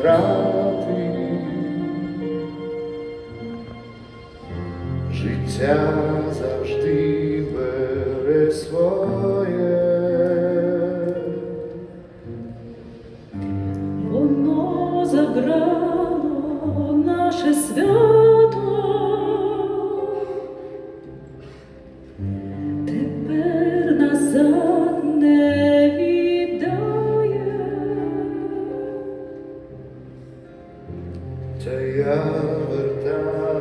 втрати життя завжди бере своє. Наше свято. تيار تار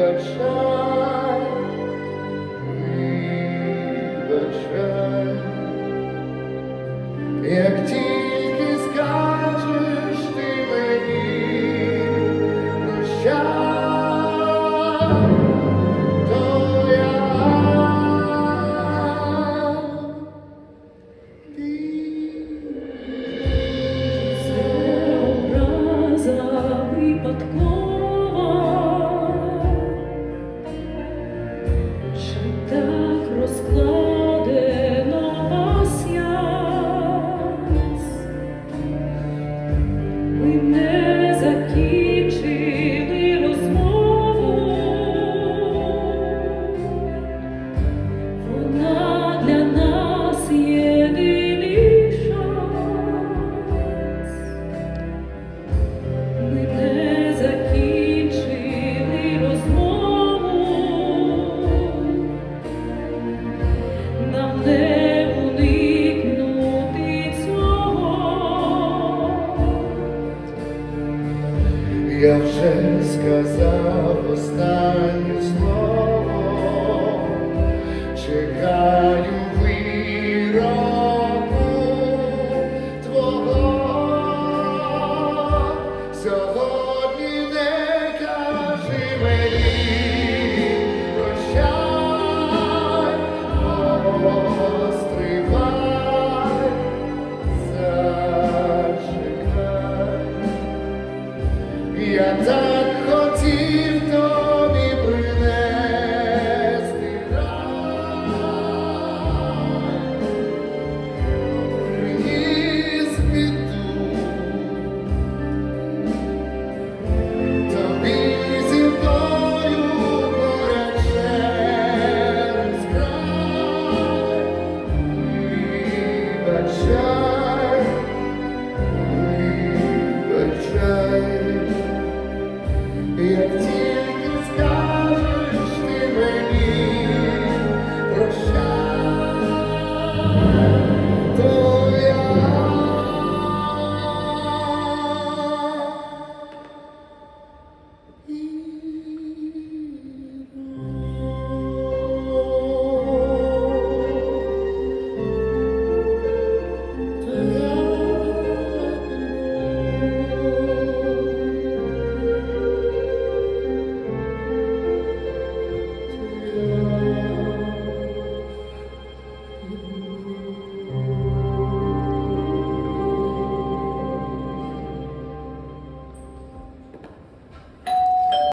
good show. сказав останню you.